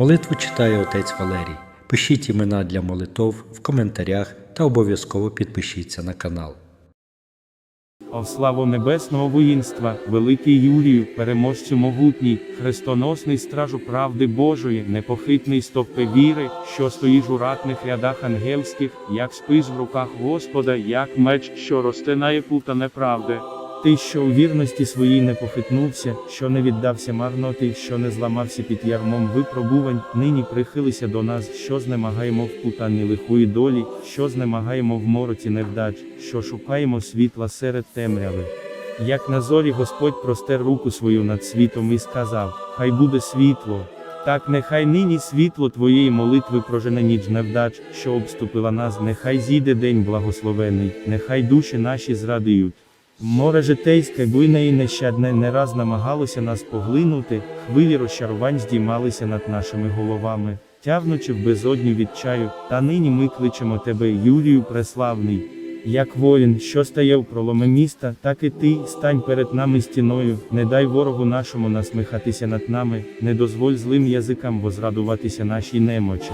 Молитву читає отець Валерій. Пишіть імена для молитов в коментарях та обов'язково підпишіться на канал. О славу небесного воїнства, великий Юрію, переможцю могутній, хрестоносний стражу правди Божої, непохитний стовпе віри, що стоїш у ратних рядах ангельських, як спис в руках Господа, як меч, що розтинає пута неправди. Ти, що у вірності своїй не похитнувся, що не віддався марноти, що не зламався під ярмом випробувань, нині прихилися до нас, що знемагаємо в путанні лихої долі, що знемагаємо в мороці невдач, що шукаємо світла серед темряви. Як на зорі Господь простер руку свою над світом і сказав: Хай буде світло. Так нехай нині світло твоєї молитви прожене ніч невдач, що обступила нас, нехай зійде день благословений, нехай душі наші зрадіють. Море житейське, буйне і нещадне не раз намагалося нас поглинути, хвилі розчарувань здіймалися над нашими головами, тягнучи в безодню відчаю, та нині ми кличемо тебе, Юрію Преславний. Як воїн, що стає в проломи міста, так і ти стань перед нами стіною, не дай ворогу нашому насміхатися над нами, не дозволь злим язикам возрадуватися нашій немочі.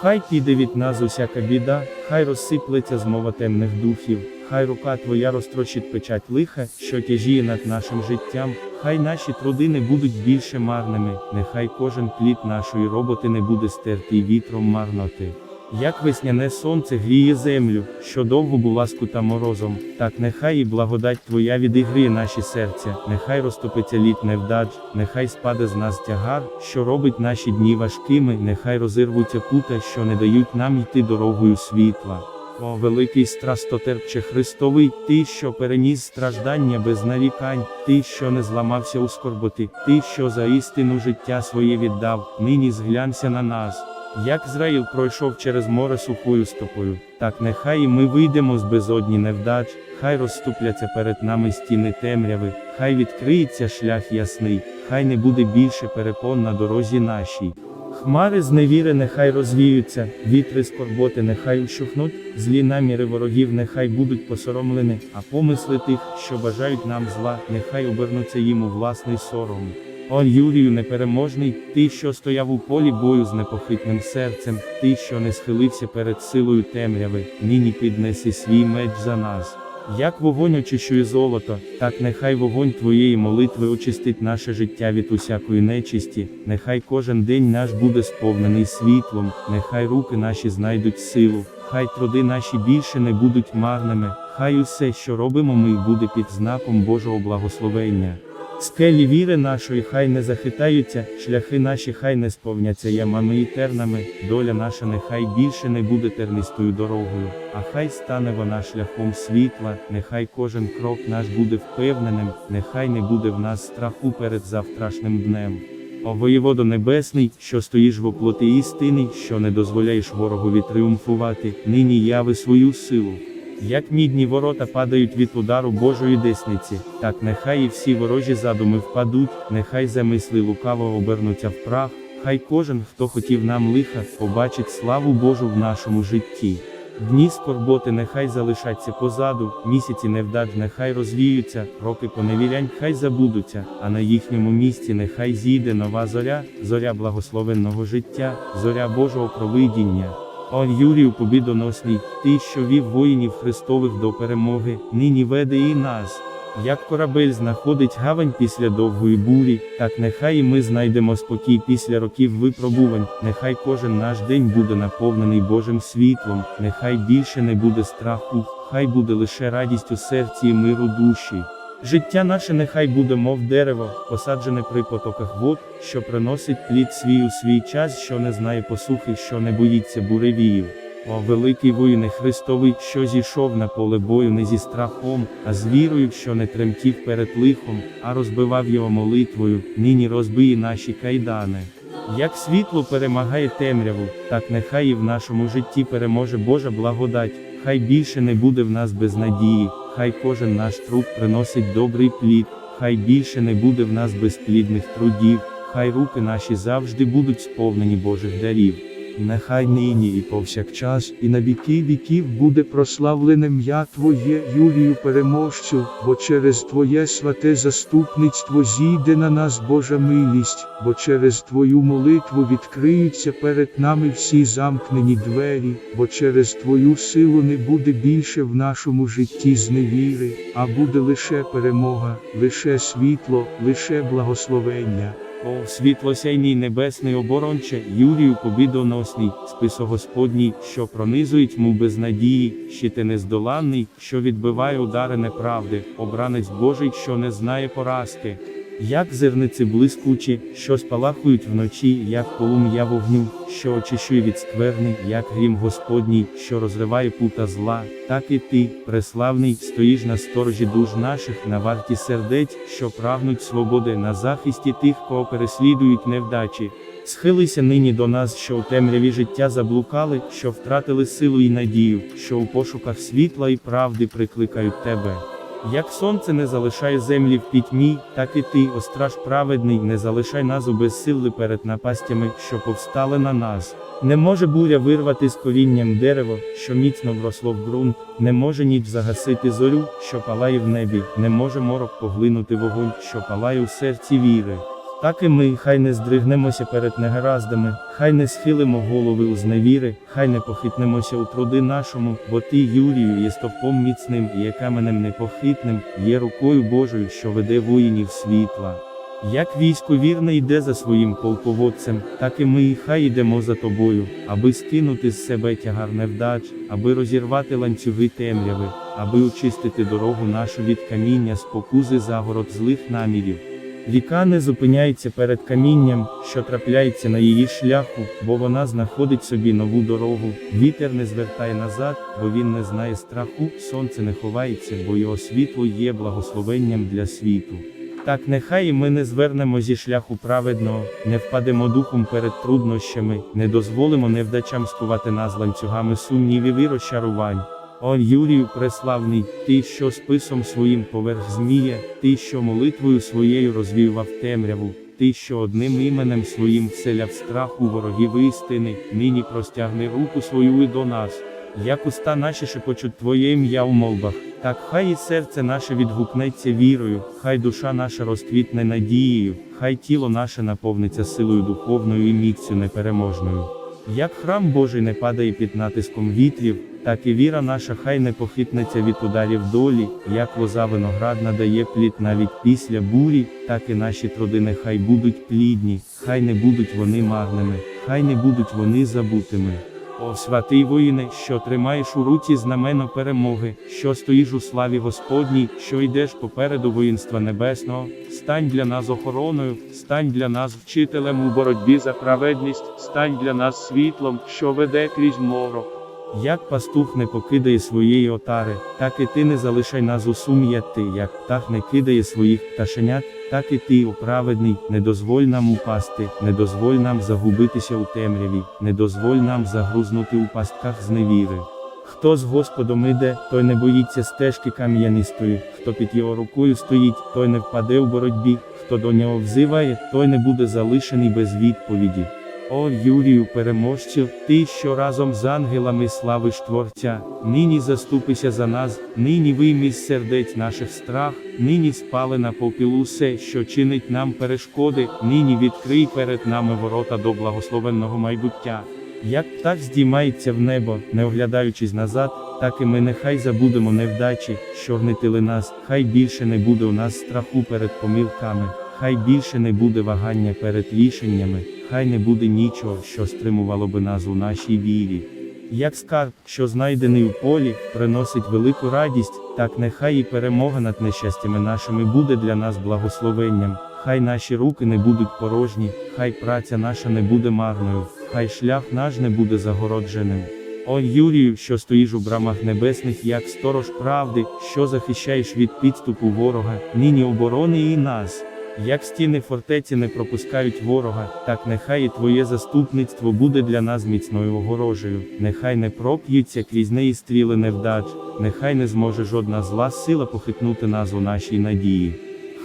Хай піде від нас усяка біда, хай розсиплеться змова темних духів, хай рука твоя розтрощить печать лиха, що тяжіє над нашим життям, хай наші труди не будуть більше марними, нехай кожен плід нашої роботи не буде стертий вітром марноти. Як весняне сонце гріє землю, що довго була скута морозом, так нехай і благодать Твоя відігріє наші серця, нехай розтопиться лід невдач, нехай спаде з нас тягар, що робить наші дні важкими, нехай розірвуться пута, що не дають нам йти дорогою світла. О, великий страстотерпче Христовий, ти, що переніс страждання без нарікань, ти, що не зламався у скорботи, ти, що за істину життя своє віддав, нині зглянься на нас. Як Зраїл пройшов через море сухою стопою, так нехай і ми вийдемо з безодні невдач, хай розступляться перед нами стіни темряви, хай відкриється шлях ясний, хай не буде більше перепон на дорозі нашій. Хмари з невіри нехай розвіються, вітри скорботи нехай ущухнуть, злі наміри ворогів нехай будуть посоромлені, а помисли тих, що бажають нам зла, нехай обернуться їм у власний сором. О Юрію непереможний, ти, що стояв у полі бою з непохитним серцем, ти, що не схилився перед силою темряви, нині піднеси свій меч за нас. Як вогонь очищує золото, так нехай вогонь твоєї молитви очистить наше життя від усякої нечисті, нехай кожен день наш буде сповнений світлом, нехай руки наші знайдуть силу, хай труди наші більше не будуть марними, хай усе, що робимо ми, буде під знаком Божого благословення. Скелі віри нашої хай не захитаються, шляхи наші хай не сповняться ямами і тернами, доля наша нехай більше не буде тернистою дорогою, а хай стане вона шляхом світла, нехай кожен крок наш буде впевненим, нехай не буде в нас страху перед завтрашнім днем. О воєводо небесний, що стоїш в оплоті істини, що не дозволяєш ворогові тріумфувати, нині яви свою силу. Як мідні ворота падають від удару Божої десниці, так нехай і всі ворожі задуми впадуть, нехай замисли лукаво обернуться в прах, хай кожен, хто хотів нам лиха, побачить славу Божу в нашому житті. Дні скорботи нехай залишаться позаду, місяці невдач нехай розвіються, роки поневірянь хай забудуться, а на їхньому місці нехай зійде нова зоря, зоря благословенного життя, зоря Божого провидіння. О Юрію побідоносний, ти, що вів воїнів Христових до перемоги, нині веде і нас. Як корабель знаходить гавань після довгої бурі, так нехай і ми знайдемо спокій після років випробувань, нехай кожен наш день буде наповнений Божим світлом, нехай більше не буде страху, хай буде лише радість у серці і миру душі. Життя наше нехай буде, мов дерево, посаджене при потоках вод, що приносить плід свій у свій час, що не знає посухи, що не боїться буревіїв. О, великий воїне Христовий, що зійшов на поле бою не зі страхом, а з вірою, що не тремтів перед лихом, а розбивав його молитвою, нині розбиє наші кайдани. Як світло перемагає темряву, так нехай і в нашому житті переможе Божа благодать, хай більше не буде в нас безнадії, хай кожен наш труд приносить добрий плід, хай більше не буде в нас безплідних трудів, хай руки наші завжди будуть сповнені Божих дарів. Нехай нині і повсякчас, і на віки віків буде прославлене м'я Твоє, Юрію переможцю, бо через Твоє святе заступництво зійде на нас Божа милість, бо через Твою молитву відкриються перед нами всі замкнені двері, бо через Твою силу не буде більше в нашому житті зневіри, а буде лише перемога, лише світло, лише благословення. О, світлосяйний небесний оборонче, Юрію побідоносний, списо Господній, що пронизують му без надії, щити нездоланний, що відбиває удари неправди, обранець Божий, що не знає поразки. Як зерниці блискучі, що спалахують вночі, як полум'я вогню, що очищує від скверни, як грім Господній, що розриває пута зла, так і ти, преславний, стоїш на сторожі душ наших, на варті сердець, що прагнуть свободи, на захисті тих, кого переслідують невдачі. Схилися нині до нас, що у темряві життя заблукали, що втратили силу і надію, що у пошуках світла і правди прикликають тебе. Як сонце не залишає землі в пітьмі, так і ти, остраж праведний, не залишай нас у безсилли перед напастями, що повстали на нас. Не може буря вирвати з корінням дерево, що міцно вросло в ґрунт, не може ніч загасити зорю, що палає в небі, не може морок поглинути вогонь, що палає у серці віри. Так і ми, хай не здригнемося перед негараздами, хай не схилимо голови у зневіри, хай не похитнемося у труди нашому, бо ти, Юрію, є стовпом міцним, є каменем непохитним, є рукою Божою, що веде воїнів світла. Як військо вірне йде за своїм полководцем, так і ми, хай йдемо за тобою, аби скинути з себе тягар невдач, аби розірвати ланцюги темряви, аби очистити дорогу нашу від каміння, спокузи загород злих намірів. Ріка не зупиняється перед камінням, що трапляється на її шляху, бо вона знаходить собі нову дорогу. Вітер не звертає назад, бо він не знає страху, сонце не ховається, бо його світло є благословенням для світу. Так нехай ми не звернемо зі шляху праведного, не впадемо духом перед труднощами, не дозволимо невдачам скувати нас ланцюгами сумнівів і розчарувань. О Юрію преславний, ти, що списом своїм поверх змія, ти, що молитвою своєю розвіював темряву, ти, що одним іменем своїм вселяв страх у ворогів істини, нині простягни руку свою і до нас. Як уста наші шепочуть Твоє ім'я у молбах, так хай і серце наше відгукнеться вірою, хай душа наша розквітне надією, хай тіло наше наповниться силою духовною і міцю непереможною. Як храм Божий не падає під натиском вітрів, так і віра наша хай не похитнеться від ударів долі, як лоза виноградна дає плід навіть після бурі, так і наші труди нехай будуть плідні, хай не будуть вони марними, хай не будуть вони забутими. О святий воїне, що тримаєш у руці знамено перемоги, що стоїш у славі Господній, що йдеш попереду воїнства небесного, стань для нас охороною, стань для нас вчителем у боротьбі за праведність, стань для нас світлом, що веде крізь морок. Як пастух не покидає своєї отари, так і ти не залишай нас у сум'ятти, як птах не кидає своїх пташенят, так і ти, о не дозволь нам упасти, не дозволь нам загубитися у темряві, не дозволь нам загрузнути у пастках зневіри. Хто з Господом іде, той не боїться стежки кам'янистої, хто під його рукою стоїть, той не впаде у боротьбі, хто до нього взиває, той не буде залишений без відповіді. О Юрію переможцю, ти, що разом з ангелами славиш Творця, нині заступися за нас, нині вийми з сердець наших страх, нині спали на попіл усе, що чинить нам перешкоди, нині відкрий перед нами ворота до благословенного майбуття. Як птах здіймається в небо, не оглядаючись назад, так і ми нехай забудемо невдачі, що гнетили нас, хай більше не буде у нас страху перед помилками, хай більше не буде вагання перед рішеннями, хай не буде нічого, що стримувало би нас у нашій вірі. Як скарб, що знайдений у полі, приносить велику радість, так нехай і перемога над нещастями нашими буде для нас благословенням, хай наші руки не будуть порожні, хай праця наша не буде марною, хай шлях наш не буде загородженим. О Юрію, що стоїш у брамах небесних, як сторож правди, що захищаєш від підступу ворога, нині оборони і нас. Як стіни фортеці не пропускають ворога, так нехай і Твоє заступництво буде для нас міцною огорожею, нехай не проп'ються крізь неї стріли невдач, нехай не зможе жодна зла сила похитнути нас у нашій надії.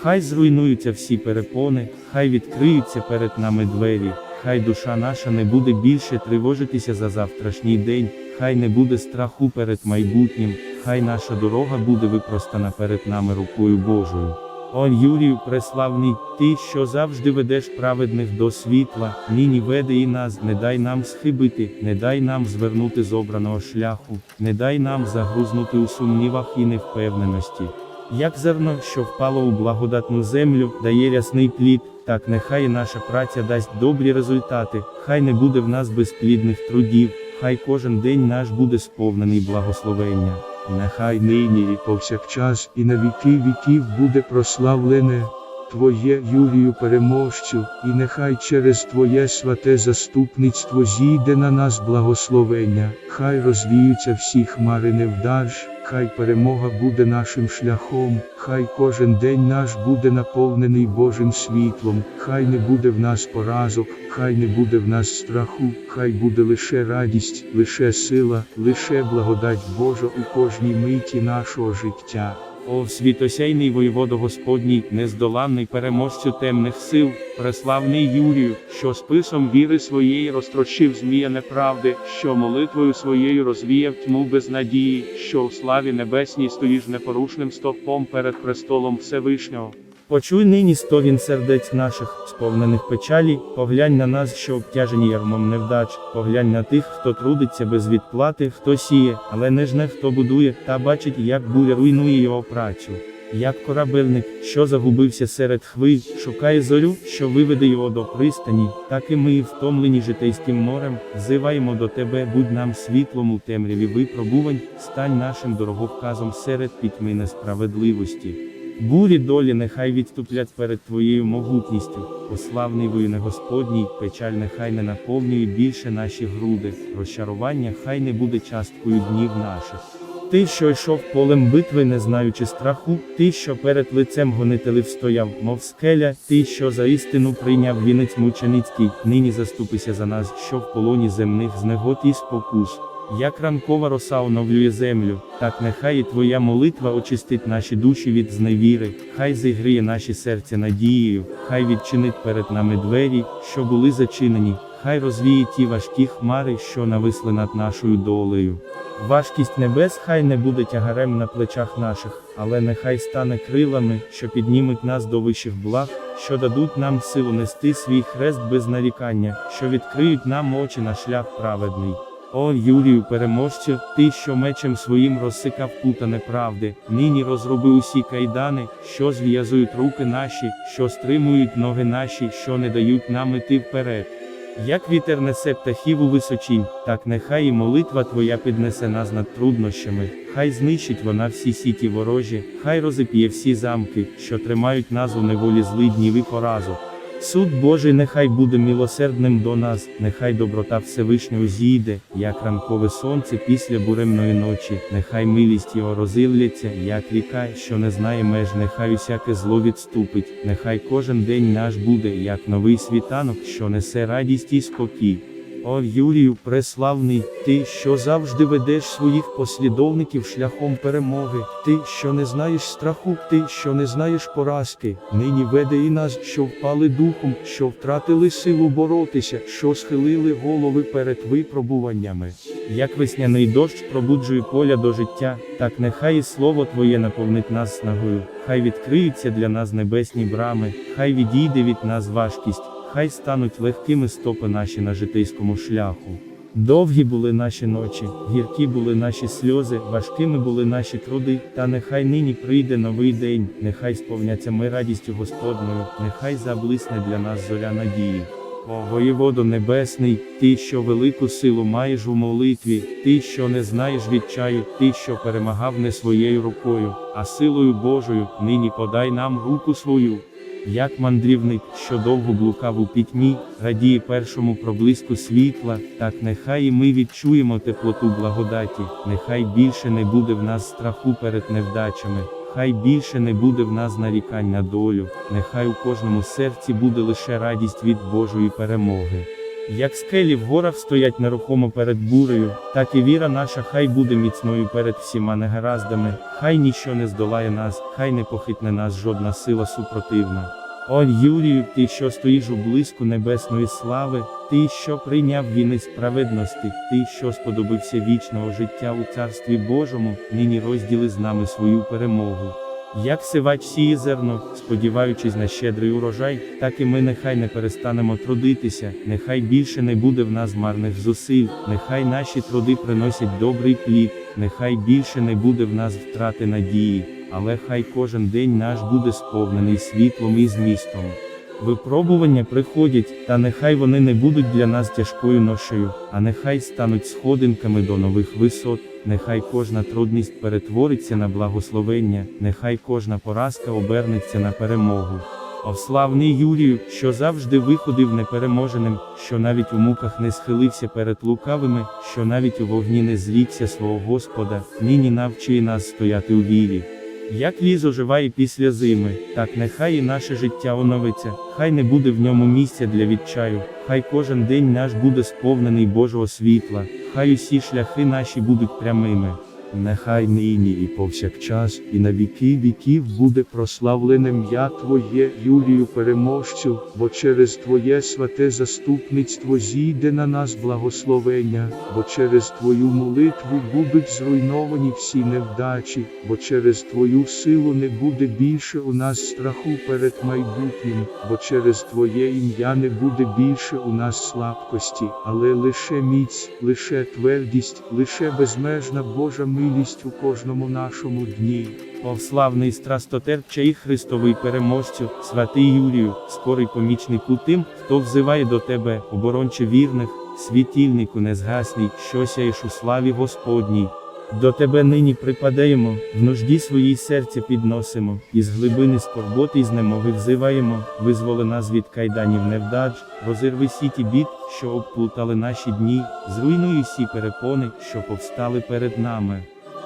Хай зруйнуються всі перепони, хай відкриються перед нами двері, хай душа наша не буде більше тривожитися за завтрашній день, хай не буде страху перед майбутнім, хай наша дорога буде випростана перед нами рукою Божою. О Юрію преславний, ти, що завжди ведеш праведних до світла, нині веди і нас, не дай нам схибити, не дай нам звернути з обраного шляху, не дай нам загрузнути у сумнівах і невпевненості. Як зерно, що впало у благодатну землю, дає рясний плід, так нехай наша праця дасть добрі результати, хай не буде в нас безплідних трудів, хай кожен день наш буде сповнений благословення. Нехай нині і повсякчас і на віки віків буде прославлене Твоє Юрію переможцю, і нехай через Твоє святе заступництво зійде на нас благословення, хай розвіються всі хмари невдач, хай перемога буде нашим шляхом, хай кожен день наш буде наповнений Божим світлом, хай не буде в нас поразок, хай не буде в нас страху, хай буде лише радість, лише сила, лише благодать Божа у кожній миті нашого життя. О, світосяйний воєводо Господній, нездоланний переможцю темних сил, преславний Юрію, що списом віри своєї розтрощив змія неправди, що молитвою своєю розвіяв тьму безнадії, що у славі небесній стоїш непорушним стовпом перед престолом Всевишнього. Почуй нині стогін сердець наших, сповнених печалі, поглянь на нас, що обтяжені ярмом невдач, поглянь на тих, хто трудиться без відплати, хто сіє, але не жне, хто будує, та бачить, як буря руйнує його працю. Як корабельник, що загубився серед хвиль, шукає зорю, що виведе його до пристані, так і ми, втомлені житейським морем, зиваємо до тебе, будь нам світлом у темряві випробувань, стань нашим дороговказом серед пітьми несправедливості. Бурі долі нехай відступлять перед твоєю могутністю, пославний воїне Господній, печаль нехай не наповнює більше наші груди, розчарування хай не буде часткою днів наших. Ти, що йшов полем битви, не знаючи страху, ти, що перед лицем гонителів стояв, мов скеля, ти, що за істину прийняв вінець мученицький, нині заступися за нас, що в полоні земних знегод і спокус. Як ранкова роса оновлює землю, так нехай і твоя молитва очистить наші душі від зневіри, хай зігріє наші серця надією, хай відчинить перед нами двері, що були зачинені, хай розвіє ті важкі хмари, що нависли над нашою долею. Важкість небес хай не буде тягарем на плечах наших, але нехай стане крилами, що піднімуть нас до вищих благ, що дадуть нам силу нести свій хрест без нарікання, що відкриють нам очі на шлях праведний. О, Юрію переможцю, ти, що мечем своїм розсикав пута неправди, нині розроби усі кайдани, що зв'язують руки наші, що стримують ноги наші, що не дають нам іти вперед. Як вітер несе птахів у височінь, так нехай і молитва твоя піднесе нас над труднощами, хай знищить вона всі сіті ворожі, хай розип'є всі замки, що тримають нас у неволі злиднів і поразок. Суд Божий нехай буде милосердним до нас, нехай доброта Всевишнього зійде, як ранкове сонце після буремної ночі, нехай милість його розивляться, як ріка, що не знає меж, нехай усяке зло відступить, нехай кожен день наш буде, як новий світанок, що несе радість і спокій. О Юрію, преславний, ти, що завжди ведеш своїх послідовників шляхом перемоги, ти, що не знаєш страху, ти, що не знаєш поразки, нині веде і нас, що впали духом, що втратили силу боротися, що схилили голови перед випробуваннями. Як весняний дощ пробуджує поля до життя, так нехай і слово Твоє наповнить нас снагою, хай відкриються для нас небесні брами, хай відійде від нас важкість, хай стануть легкими стопи наші на житейському шляху. Довгі були наші ночі, гіркі були наші сльози, важкими були наші труди, та нехай нині прийде новий день, нехай сповняться ми радістю Господною, нехай заблисне для нас зоря надії. О, воєводо небесний, ти, що велику силу маєш у молитві, ти, що не знаєш відчаю, ти, що перемагав не своєю рукою, а силою Божою, нині подай нам руку свою. Як мандрівник, що довго блукав у пітьмі, радіє першому проблиску світла, так нехай і ми відчуємо теплоту благодаті, нехай більше не буде в нас страху перед невдачами, хай більше не буде в нас нарікань на долю, нехай у кожному серці буде лише радість від Божої перемоги. Як скелі в горах стоять нерухомо перед бурею, так і віра наша хай буде міцною перед всіма негараздами, хай ніщо не здолає нас, хай не похитне нас жодна сила супротивна. О Юрію, ти, що стоїш у блиску небесної слави, ти, що прийняв вінець справедності, ти, що сподобився вічного життя у Царстві Божому, нині розділи з нами свою перемогу. Як сивач сіє зерно, сподіваючись на щедрий урожай, так і ми нехай не перестанемо трудитися, нехай більше не буде в нас марних зусиль, нехай наші труди приносять добрий плід, нехай більше не буде в нас втрати надії, але хай кожен день наш буде сповнений світлом і змістом. Випробування приходять, та нехай вони не будуть для нас тяжкою ношею, а нехай стануть сходинками до нових висот, нехай кожна трудність перетвориться на благословення, нехай кожна поразка обернеться на перемогу. О славний Юрію, що завжди виходив непереможеним, що навіть у муках не схилився перед лукавими, що навіть у вогні не зрікся свого Господа, нині навчи нас стояти у вірі. Як ліс оживає після зими, так нехай і наше життя оновиться, хай не буде в ньому місця для відчаю, хай кожен день наш буде сповнений Божого світла, хай усі шляхи наші будуть прямими. Нехай нині і повсякчас, і на віки віків буде прославлене ім'я Твоє, Юрію переможцю, бо через Твоє святе заступництво зійде на нас благословення, бо через Твою молитву будуть зруйновані всі невдачі, бо через Твою силу не буде більше у нас страху перед майбутнім, бо через Твоє ім'я не буде більше у нас слабкості, але лише міць, лише твердість, лише безмежна Божа милість у кожному нашому дні. Повславний славний страстотерпче і Христовий переможцю, святий Юрію, скорий помічнику тим, хто взиває до тебе, оборонче вірних, світільнику незгасній, що сяєш у славі Господній. До тебе нині припадаємо, в нужді своїй серця підносимо, із глибини скорботи й знемоги взиваємо, визволи нас від кайданів невдач, розірви сіті бід, що обплутали наші дні, зруйнуй усі перепони, що повстали перед нами.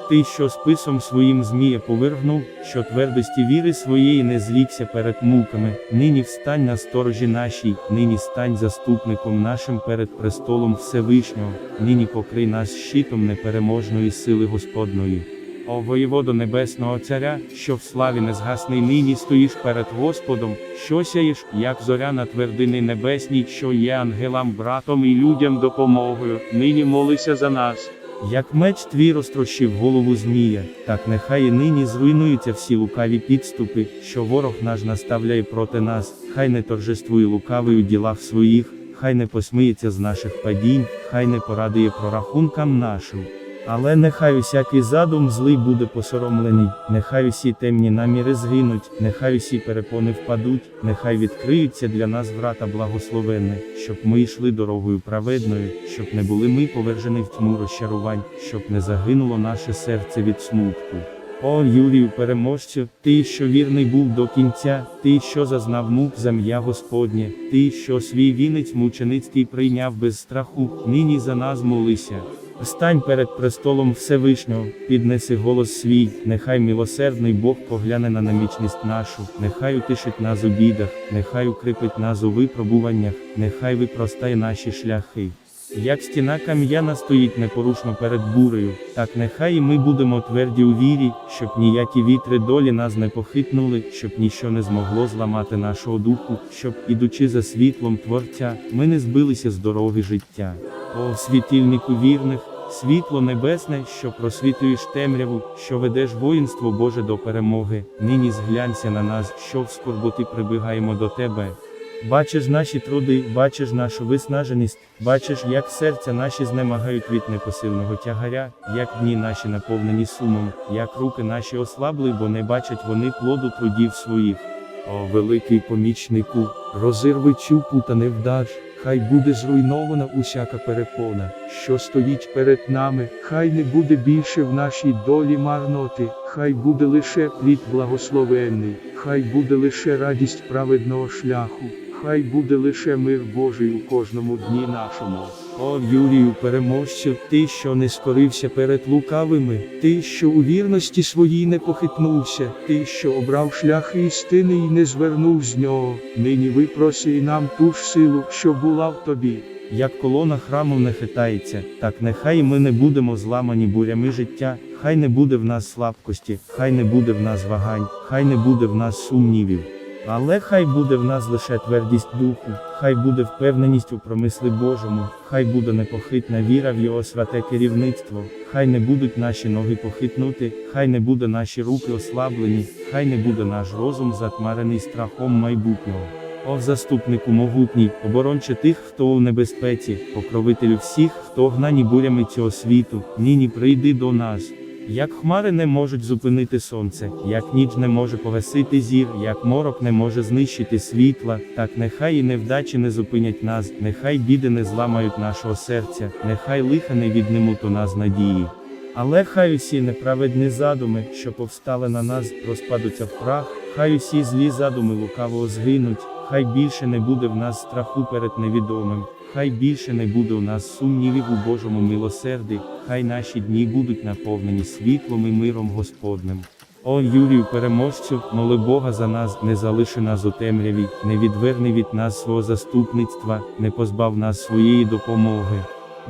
Ти, що списом своїм змія повергнув, що твердості віри своєї не злікся перед муками, нині встань на сторожі нашій, нині стань заступником нашим перед престолом Всевишнього, нині покрий нас щитом непереможної сили Господної. О воєводо Небесного Царя, що в славі незгасний нині стоїш перед Господом, що сяєш, як зоря на твердини небесній, що є ангелам братом і людям допомогою, нині молися за нас. Як меч твій розтрощив голову змія, так нехай і нині зруйнуються всі лукаві підступи, що ворог наш наставляє проти нас, хай не торжествує лукавий у ділах своїх, хай не посміється з наших падінь, хай не порадує прорахункам нашим. Але нехай усякий задум злий буде посоромлений, нехай усі темні наміри згинуть, нехай усі перепони впадуть, нехай відкриються для нас врата благословенне, щоб ми йшли дорогою праведною, щоб не були ми повержені в тьму розчарувань, щоб не загинуло наше серце від смутку. О Юрію переможцю, ти, що вірний був до кінця, ти, що зазнав мук зам'я Господнє, ти, що свій вінець мученицький прийняв без страху, нині за нас молися. Стань перед престолом Всевишнього, піднеси голос свій, нехай милосердний Бог погляне на намічність нашу, нехай утишить нас у бідах, нехай укріпить нас у випробуваннях, нехай випростає наші шляхи. Як стіна кам'яна стоїть непорушно перед бурею, так нехай і ми будемо тверді у вірі, щоб ніякі вітри долі нас не похитнули, щоб ніщо не змогло зламати нашого духу, щоб, ідучи за світлом Творця, ми не збилися з дороги життя. О світильнику вірних, світло небесне, що просвітлюєш темряву, що ведеш воїнство Боже до перемоги, нині зглянься на нас, що в скорботи прибігаємо до тебе. Бачиш наші труди, бачиш нашу виснаженість, бачиш, як серця наші знемагають від непосильного тягаря, як дні наші наповнені сумом, як руки наші ослабли, бо не бачать вони плоду трудів своїх. О, великий помічнику, розірви цю пута невдач, хай буде зруйнована усяка перепона, що стоїть перед нами, хай не буде більше в нашій долі марноти, хай буде лише плід благословенний, хай буде лише радість праведного шляху, хай буде лише мир Божий у кожному дні нашому. О Юрію переможцю, ти, що не скорився перед лукавими, Ти, що у вірності своїй не похитнувся, ти, що обрав шлях істини і не звернув з нього, нині випроси нам ту ж силу, що була в тобі. як колона храму не хитається, так нехай ми не будемо зламані бурями життя, хай не буде в нас слабкості, хай не буде в нас вагань, хай не буде в нас сумнівів. Але хай буде в нас лише твердість духу, хай буде впевненість у промислі Божому, хай буде непохитна віра в Його святе керівництво, хай не будуть наші ноги похитнути, хай не буде наші руки ослаблені, хай не буде наш розум затмарений страхом майбутнього. О заступнику могутній, оборонче тих, хто у небезпеці, покровителю всіх, хто гнані бурями цього світу, нині прийди до нас. Як хмари не можуть зупинити сонце, як ніч не може погасити зір, як морок не може знищити світла, так нехай і невдачі не зупинять нас, нехай біди не зламають нашого серця, нехай лиха не віднимуть у нас надії. Але хай усі неправедні задуми, що повстали на нас, розпадуться в прах, хай усі злі задуми лукаво згинуть, хай більше не буде в нас страху перед невідомим, хай більше не буде у нас сумнівів у Божому милосерді, хай наші дні будуть наповнені світлом і миром Господним. О Юрію переможцю, моли Бога за нас, не залиши нас у темряві, не відверни від нас свого заступництва, не позбав нас своєї допомоги.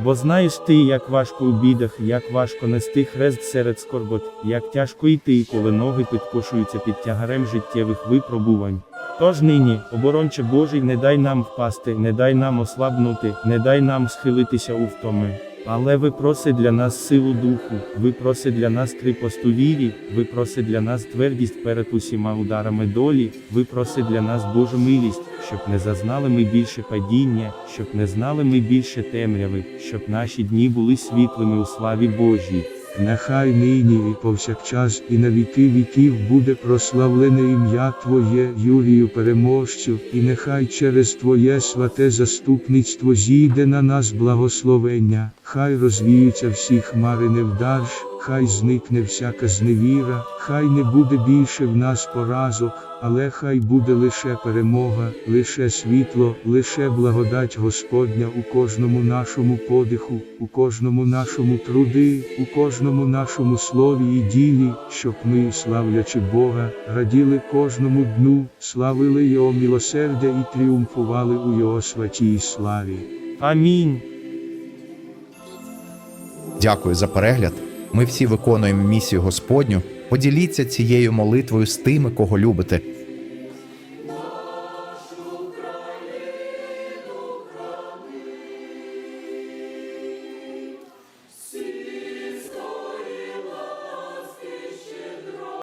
Бо знаєш ти, як важко у бідах, як важко нести хрест серед скорбот, як тяжко йти, коли ноги підкошуються під тягарем життєвих випробувань. Тож нині, оборонче Божий, не дай нам впасти, не дай нам ослабнути, не дай нам схилитися у втоми. Але ви проси для нас силу духу, ви проси для нас кріпосту вірі, ви проси для нас твердість перед усіма ударами долі, ви проси для нас Божу милість, щоб не зазнали ми більше падіння, щоб не знали ми більше темряви, щоб наші дні були світлими у славі Божій. Нехай нині і повсякчас і на віки віків буде прославлене ім'я Твоє, Юрію переможцю, і нехай через Твоє святе заступництво зійде на нас благословення, хай розвіються всі хмари невдаж, хай зникне всяка зневіра, хай не буде більше в нас поразок, але хай буде лише перемога, лише світло, лише благодать Господня у кожному нашому подиху, у кожному нашому труди, у кожному нашому слові і ділі, щоб ми, славлячи Бога, раділи кожному дну, славили Його милосердя і тріумфували у Його святій славі. Амінь. Дякую за перегляд. Ми всі виконуємо місію Господню. Поділіться цією молитвою з тими, кого любите,